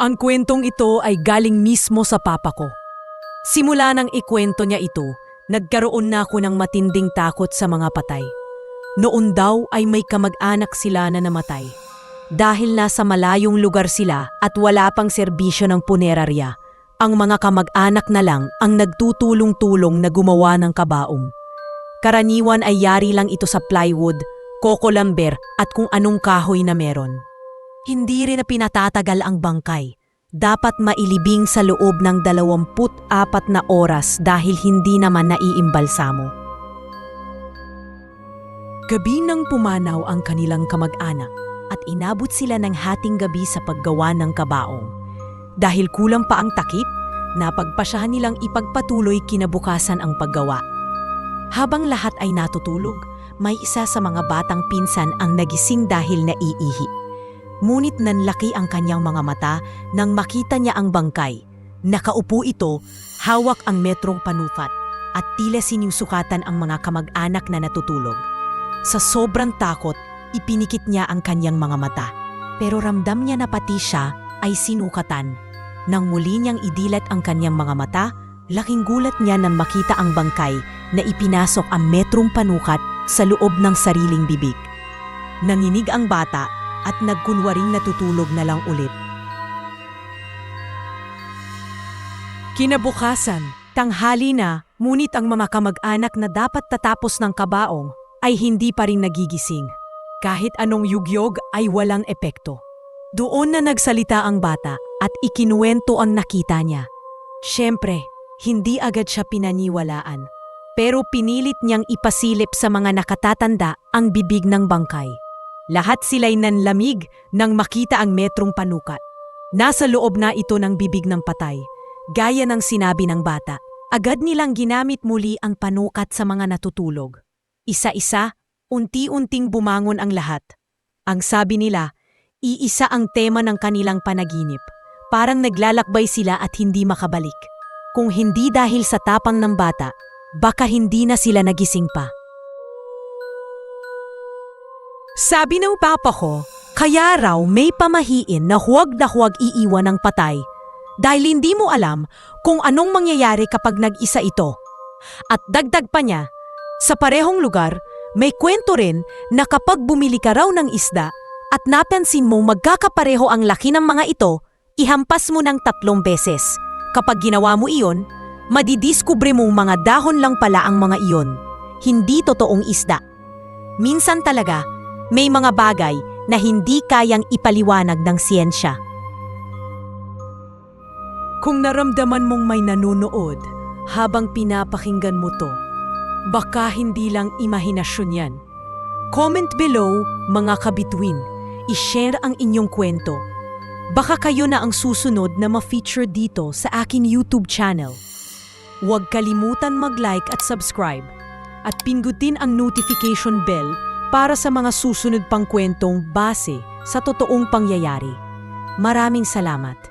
Ang kwentong ito ay galing mismo sa papa ko. Simula nang ikwento niya ito, nagkaroon na ako ng matinding takot sa mga patay. Noon daw ay may kamag-anak sila na namatay. Dahil nasa malayong lugar sila at wala pang serbisyo ng punerarya, ang mga kamag-anak na lang ang nagtutulong-tulong na gumawa ng kabaong. Karaniwan ay yari lang ito sa plywood, kokolamber at kung anong kahoy na meron. Hindi rin na pinatatagal ang bangkay. Dapat mailibing sa loob ng 24 na oras dahil hindi naman naiimbalsamo. Gabi nang pumanaw ang kanilang kamag-anak at inabot sila ng hating gabi sa paggawa ng kabaong. Dahil kulang pa ang takip, napagpasyahan nilang ipagpatuloy kinabukasan ang paggawa. Habang lahat ay natutulog, may isa sa mga batang pinsan ang nagising dahil naiihi. Ngunit nanlaki ang kanyang mga mata nang makita niya ang bangkay. Nakaupo ito, hawak ang metrong panufat at tila sinusukatan ang mga kamag-anak na natutulog. Sa sobrang takot, ipinikit niya ang kanyang mga mata. Pero ramdam niya na pati siya ay sinukatan. Nang muli niyang idilat ang kanyang mga mata, laking gulat niya nang makita ang bangkay na ipinasok ang metrong panukat sa loob ng sariling bibig. Nanginig ang bata at nagkunwaring natutulog na lang ulit. Kinabukasan, tanghali na, ngunit ang mga kamag-anak na dapat tatapos ng kabaong ay hindi pa rin nagigising. Kahit anong yugyog ay walang epekto. Doon na nagsalita ang bata at ikinuwento ang nakita niya. Siyempre, hindi agad siya pinaniwalaan. Pero pinilit niyang ipasilip sa mga nakatatanda ang bibig ng bangkay. Lahat sila'y nanlamig nang makita ang metrong panukat. Nasa loob na ito ng bibig ng patay. Gaya ng sinabi ng bata, agad nilang ginamit muli ang panukat sa mga natutulog. Isa-isa, unti-unting bumangon ang lahat. Ang sabi nila, iisa ang tema ng kanilang panaginip. Parang naglalakbay sila at hindi makabalik. Kung hindi dahil sa tapang ng bata, baka hindi na sila nagising pa. Sabi ng papa ko, kaya raw may pamahiin na huwag na huwag iiwan ng patay dahil hindi mo alam kung anong mangyayari kapag nag-isa ito. At dagdag pa niya, sa parehong lugar, may kwento rin na kapag bumili ka raw ng isda at napansin mong magkakapareho ang laki ng mga ito, ihampas mo ng tatlong beses. Kapag ginawa mo iyon, madidiskubre mong mga dahon lang pala ang mga iyon, hindi totoong isda. Minsan talaga, may mga bagay na hindi kayang ipaliwanag ng siyensya. Kung naramdaman mong may nanonood habang pinapakinggan mo to, baka hindi lang imahinasyon yan. Comment below, mga kabituin. I-share ang inyong kwento. Baka kayo na ang susunod na ma-feature dito sa akin YouTube channel. Huwag kalimutan mag-like at subscribe at pingutin ang notification bell para sa mga susunod pang kwentong base sa totoong pangyayari. Maraming salamat.